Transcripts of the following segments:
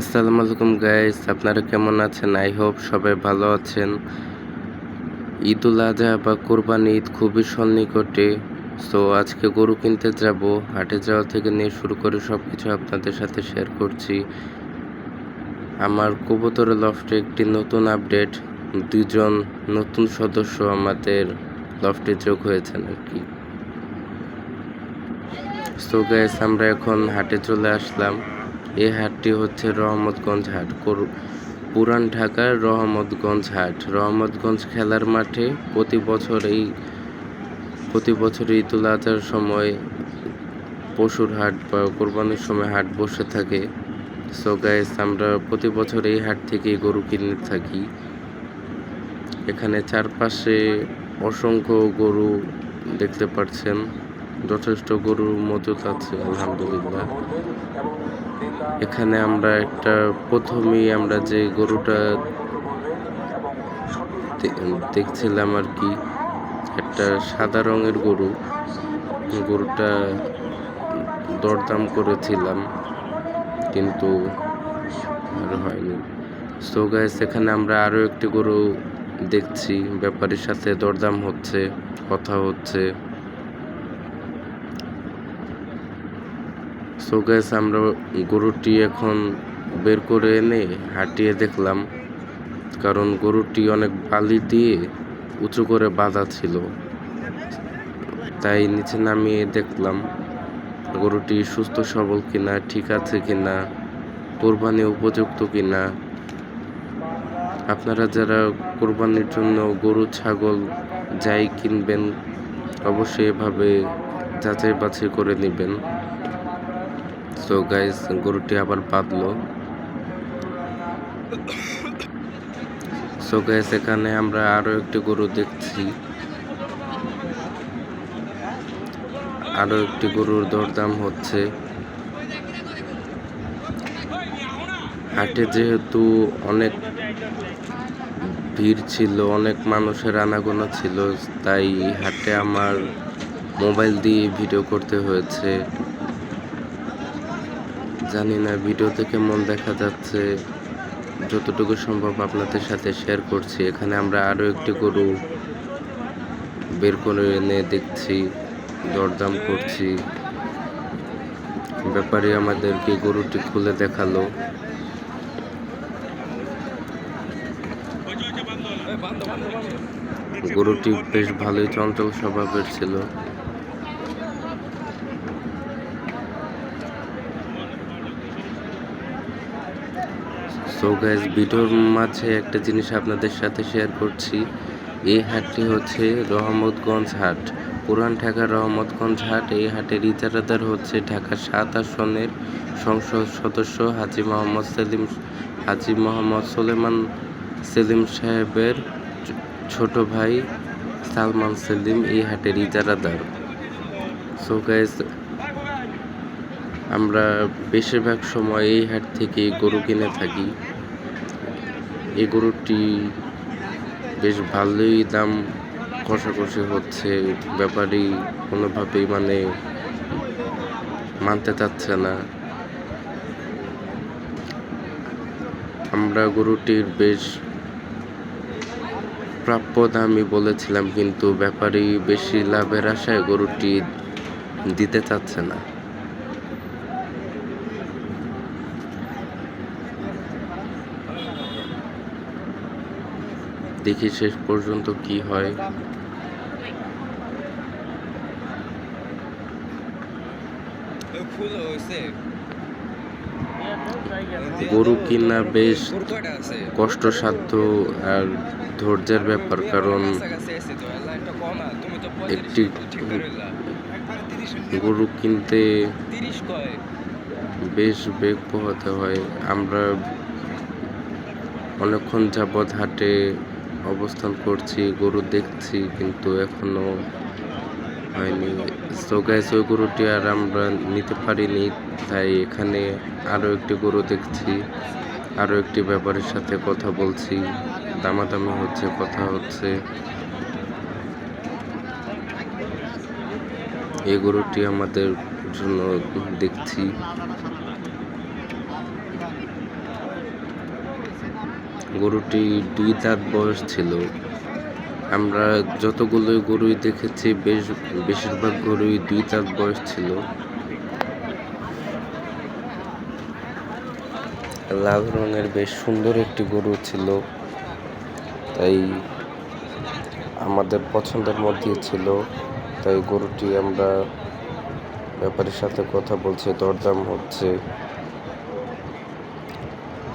আসসালামু আলাইকুম গাইস আপনারা কেমন আছেন? আই হোপ সবাই ভালো আছেন। ঈদুল আজহা বা কোরবানি ঈদ খুবই সন্নিকটে। সো আজকে গরু কিনতে যাব। হাটে যাওয়া থেকে নিয়ে শুরু করে সব কিছু আপনাদের সাথে শেয়ার করছি। আমার কবুতর লফটে একটি নতুন আপডেট দুজন নতুন সদস্য আমাদের লফটে যোগ হয়েছেন আর কি। সো গাইস আমরা এখন হাটে চলে আসলাম। এই হাটটি হচ্ছে রহমতগঞ্জ হাট। পুরান ঢাকার রহমতগঞ্জ হাট। রহমতগঞ্জ খেলার মাঠে প্রতি বছর এই প্রতি বছর ঈদুল আজহার সময় পশুর হাট বা কোরবানির সময় হাট বসে থাকে। সো গাইস আমরা প্রতি বছর এই হাট থেকে গরু কিনে থাকি। এখানে চারপাশে অসংখ্য গরু দেখতে পাচ্ছেন। যথেষ্ট গরু মজুত আছে, আলহামদুলিল্লাহ। এখানে আমরা একটা প্রথমেই আমরা যে গরুটা দেখছিলাম আর কি, একটা সাদা রঙের গরু। গরুটা দরদাম করেছিলাম, কিন্তু আর হয়নি। সো গাইস এখানে আমরা আরও একটি গরু দেখছি, ব্যাপারীর সাথে দরদাম হচ্ছে, কথা হচ্ছে। সো গ্যাস আমরা গরুটি এখন বের করে এনে হাঁটিয়ে দেখলাম। কারণ গরুটি অনেক বালি দিয়ে উঁচু করে বাঁধা ছিল। তাই নিচে নামিয়ে দেখলাম গরুটি সুস্থ, সবল কিনা, ঠিক আছে কিনা, কোরবানি উপযুক্ত কিনা। আপনারা যারা কোরবানির জন্য গরু, ছাগল, যাই কিনবেন, অবশ্যই এভাবে যাচাই বাছাই করে নেবেন। সো গাইস গরুটি আবার বাঁধলো সো গাইস এখানে আমরা আরও একটি গরু দেখছি। আরও একটি গরুর দরদাম হচ্ছে। হাটে যেহেতু অনেক ভিড় ছিল, অনেক মানুষের আনাগোনা ছিল, তাই হাটে আমার মোবাইল দিয়ে ভিডিও করতে হয়েছে। জানি না, ভিডিওতে কেমন দেখা যাচ্ছে। যতটুকু সম্ভব আপনাদের সাথে শেয়ার করছি। এখানে আমরা আরও একটি গরু বের করে এনে দেখছি, দরদাম করছি। ব্যাপারে আমাদেরকে গরুটি খুলে দেখাল। গরুটি বেশ ভালোই চঞ্চল স্বভাবের ছিল। সো গাইজ ভিডিওর মাঝে একটা জিনিস আপনাদের সাথে শেয়ার করছি। এই হাটটি হচ্ছে রহমতগঞ্জ হাট। পুরান ঢাকার রহমতগঞ্জ হাট, এই হাটের ইজারাদার হচ্ছে ঢাকা সাত আসনের সংসদ সদস্য হাজি মোহাম্মদ সেলিম, হাজি মোহাম্মদ সোলেমান সেলিম সাহেবের ছোট ভাই সালমান সেলিম এই হাটের ইজারাদার। সো গাইজ আমরা বেশিরভাগ সময় এই হাট থেকে গরু কিনে থাকি। এই গরুটি বেশ ভালোই দাম কষাকষি হচ্ছে ব্যাপারই কোনোভাবেই মানে মানতে চাচ্ছে না। আমরা গরুটির বেশ প্রাপ্য দামই বলেছিলাম, কিন্তু ব্যাপারী বেশি লাভের আশায় গরুটি দিতে চাচ্ছে না। দেখি শেষ পর্যন্ত কি হয়। গরু কিনা বেশ কষ্টসাধ্য আর ধৈর্যের ব্যাপার কারণ একটি 35 ঠিক করে লা গরু কিনতে বেশ বেগ পোহাতে হয়। আমরা অনেকক্ষণ যাবৎ হাটে অবস্থান করছি, গরু দেখছি, কিন্তু এখনও হয়নি। তো গ্যাস ওই গরুটি আর আমরা নিতে পারিনি, তাই এখানে আরও একটি গরু দেখছি আরও একটি ব্যাপারের সাথে কথা বলছি। দামাদামি হচ্ছে, কথা হচ্ছে। এই গরুটি আমাদের জন্য দেখছি। গরুটি দুই দাঁত বয়স ছিল। আমরা যতগুলোই গরুই দেখেছি, বেশ, বেশিরভাগ গরুই দুই দাঁত বয়স ছিল। লাল রঙের বেশ সুন্দর একটি গরু ছিল। তাই আমাদের পছন্দের মধ্যে ছিল। তাই গরুটি আমরা ব্যাপারীর সাথে কথা বলছি, দরদাম হচ্ছে।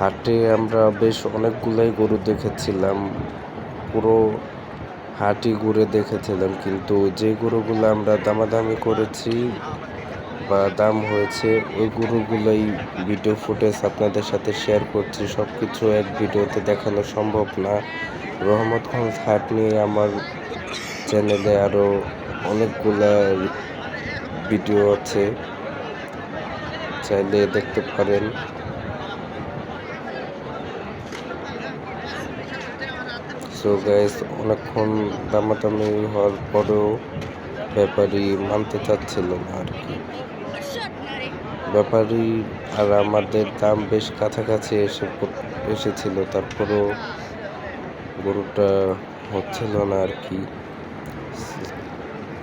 হাটে আমরা বেশ অনেকগুলাই গরু দেখেছিলাম। পুরো হাটই ঘুরে দেখেছিলাম, কিন্তু যে গরুগুলো আমরা দামাদামি করেছি বা দাম হয়েছে, ওই গরুগুলোই ভিডিও ফুটেজ আপনাদের সাথে শেয়ার করছি। সব কিছু এক ভিডিওতে দেখানো সম্ভব না। রহমতগঞ্জ হাট নিয়ে আমার চ্যানেলে আরও অনেকগুলা ভিডিও আছে, চাইলে দেখতে পারেন। সো গ্যাস অনেকক্ষণ দামাদামি হওয়ার পরেও ব্যাপারী মানতে চাচ্ছিল না আর কি। ব্যাপারী আর আমাদের দাম বেশ কাছাকাছি এসে এসেছিল, তারপরেও গরুটা হচ্ছিল না আর কি।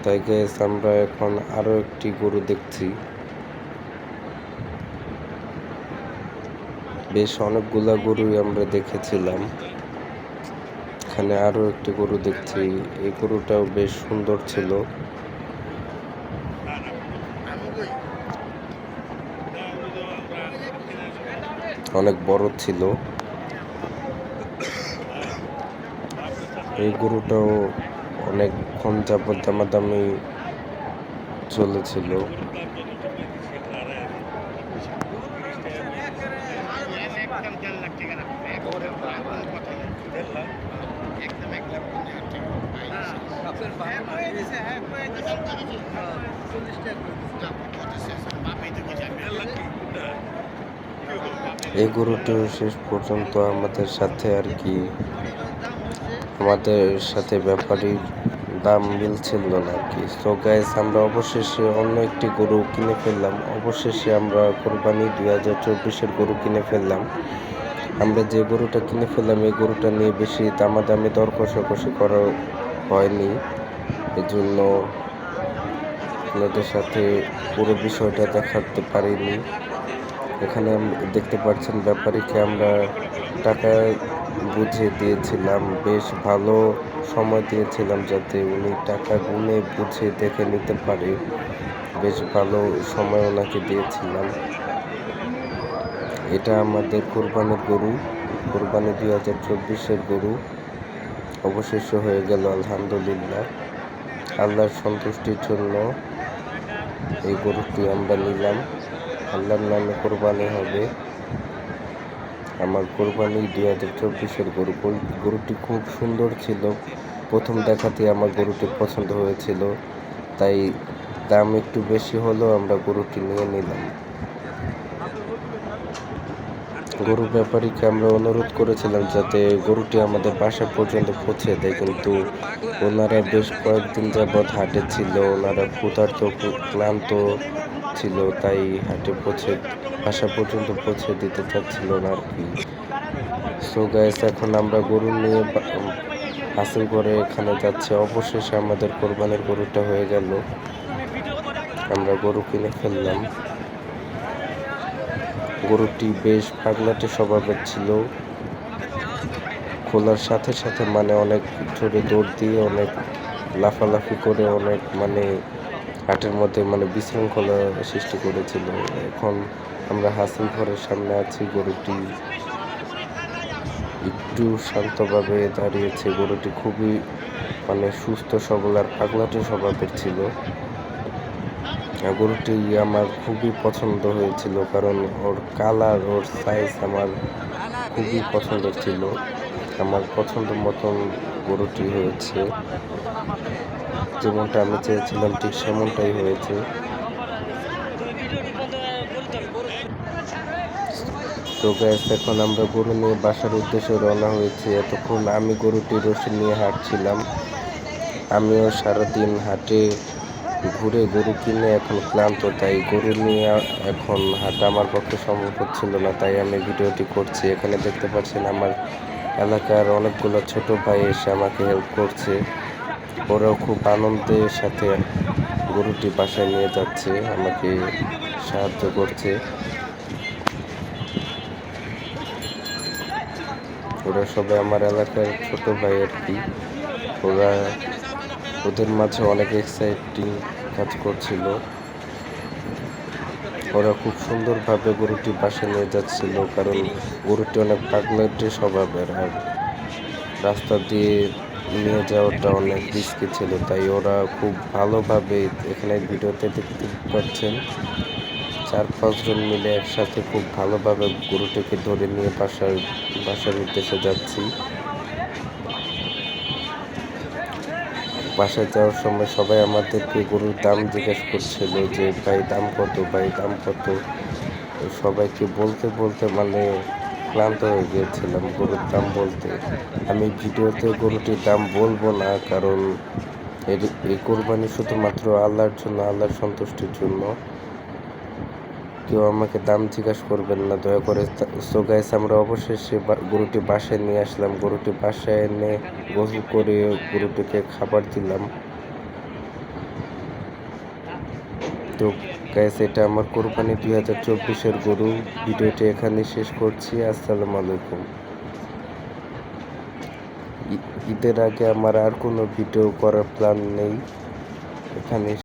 তাই গ্যাস আমরা এখন আরও একটি গরু দেখছি। বেশ অনেকগুলা গরুই আমরা দেখেছিলাম। এখানে আরও একটি গরু দেখছি। এই গরুটাও বেশ সুন্দর ছিল। অনেক বড় ছিল। এই গরুটাও অনেকক্ষণ যাবত দামাদামি চলেছিল। এই গরুটিও শেষ পর্যন্ত আমাদের সাথে আর কি আমাদের সাথে ব্যাপারীর দাম মিলছিল না আর কি। সো গাইস আমরা অবশেষে অন্য একটি গরু কিনে ফেললাম। অবশেষে আমরা কোরবানি দুই হাজার চব্বিশের গরু কিনে ফেললাম। আমরা যে গরুটা কিনে ফেললাম, এই গরুটা নিয়ে বেশি দামাদামি, দর কষাকষি করা হয়নি। এজন্য আপনাদের সাথে পুরো বিষয়টা দেখাতে পারিনি। এখানে দেখতে পাচ্ছেন ব্যাপারীকে আমরা টাকা বুঝে দিয়েছিলাম, বেশ ভালো সময় দিয়েছিলাম যাতে উনি টাকা গুনে বুঝে দেখে নিতে পারে। বেশ ভালো সময় ওনাকে দিয়েছিলাম। এটা আমাদের কোরবানির গরু, কোরবানি দুই হাজার চব্বিশের গরু। অবশেষ হয়ে গেল, আলহামদুলিল্লাহ। আল্লাহর সন্তুষ্টির জন্য এই গরুটি আমরা নিলাম। আল্লাহর নামে কোরবানি হবে। আমার কোরবানি দুই হাজার চব্বিশের গরু। গরু- গরুটি খুব সুন্দর ছিল। প্রথম দেখাতে আমার গরুটি পছন্দ হয়েছিল। তাই দাম একটু বেশি হলেও আমরা গরুটি নিয়ে নিলাম। গরু ব্যাপারীকে আমরা অনুরোধ করেছিলাম যাতে গরুটি আমাদের বাসা পর্যন্ত পৌঁছে দেয়, কিন্তু ওনারা বেশ কয়েকদিন যাবৎ হাটে ছিল, ওনারা ক্ষুধার্ত, ক্লান্ত ছিল, তাই হাটে পৌঁছে বাসা পর্যন্ত পৌঁছে দিতে চাচ্ছিল না আর কি। সো গাইস এখন আমরা গরু নিয়ে হাসিল করে এখানে যাচ্ছে। অবশেষে আমাদের কোরবানির গরুটা হয়ে গেল। আমরা গরু কিনে ফেললাম। গরুটি বেশ পাগলাটে স্বভাবের ছিল। খোলার সাথে সাথে মানে অনেক জোরে দৌড় দিয়ে, অনেক লাফালাফি করে, অনেক মানে হাটের মধ্যে মানে বিশৃঙ্খলা সৃষ্টি করেছিল। এখন আমরা হাসিল ঘরের সামনে আছি, গরুটি একটু শান্তভাবে দাঁড়িয়েছে। গরুটি খুবই মানে সুস্থ, সবল আর পাগলাটে স্বভাবের ছিল। গরুটি আমার খুবই পছন্দ হয়েছিল কারণ ওর কালার ওর সাইজ আমার খুবই পছন্দ ছিল। আমার পছন্দ মতন গরুটি হয়েছে। যেমনটা আমি চেয়েছিলাম ঠিক সেমনটাই হয়েছে। তো গ্যাস এখন আমরা গরু নিয়ে বাসার উদ্দেশ্যে রওনা হয়েছি। এতক্ষণ আমি গরুটি রশি নিয়ে হাঁটছিলাম। আমিও সারাদিন হাটে ঘুরে গরু কিনে এখন ক্লান্ত, তাই গরু নিয়ে এখন হাঁটা আমার পক্ষে সম্ভব হচ্ছিল না, তাই আমি ভিডিওটি করছি। এখানে দেখতে পাচ্ছেন আমার এলাকার অনেকগুলো ছোট ভাই এসে আমাকে হেল্প করছে। ওরাও খুব আনন্দের সাথে গরুটি বাসায় নিয়ে যাচ্ছে, আমাকে সাহায্য করছে। ওরা সবাই আমার এলাকার ছোট ভাই আর কি। ওরা ওদের মাঝে অনেক এক্সাইটিং কাজ করছিল। ওরা খুব সুন্দরভাবে গরুটি বাসা নিয়ে যাচ্ছিল, কারণ গরুটি অনেক পাগলাটে স্বভাবের আর রাস্তা দিয়ে নিয়ে যাওয়াটা অনেক রিস্কি ছিল, তাই ওরা খুব ভালোভাবে এখানে ভিডিওতে দেখতে পাচ্ছেন। চার পাঁচজন মিলে একসাথে খুব ভালোভাবে গরুটিকে ধরে নিয়ে বাসার বাসার উদ্দেশ্যে যাচ্ছি। বাসায় যাওয়ার সময় সবাই আমাদেরকে গরুর দাম জিজ্ঞেস করছিল যে, ভাই, দাম কত? ভাই, দাম কত? সবাইকে বলতে বলতে মানে ক্লান্ত হয়ে গিয়েছিলাম গরুর দাম বলতে। আমি ভিডিওতে গরুটির দাম বলব না, কারণ এর এই কোরবানি শুধুমাত্র আল্লাহর জন্য, আল্লাহর সন্তুষ্টির জন্য। কেউ আমাকে দাম জিজ্ঞাসা করবেন না, দয়া করে সো গাইস আমরা অবশেষে গরুটি বাসায় নিয়ে আসলাম। গরুটি বাসায় এনে গোসল করে গরুটিকে খাবার দিলাম। তো গাইস এটা আমার কোরবানি দুই হাজার চব্বিশের গরু। ভিডিওটি এখানে শেষ করছি। আসসালামু আলাইকুম। ঈদের আগে আমার আর কোনো ভিডিও করার প্ল্যান নেই। এখানে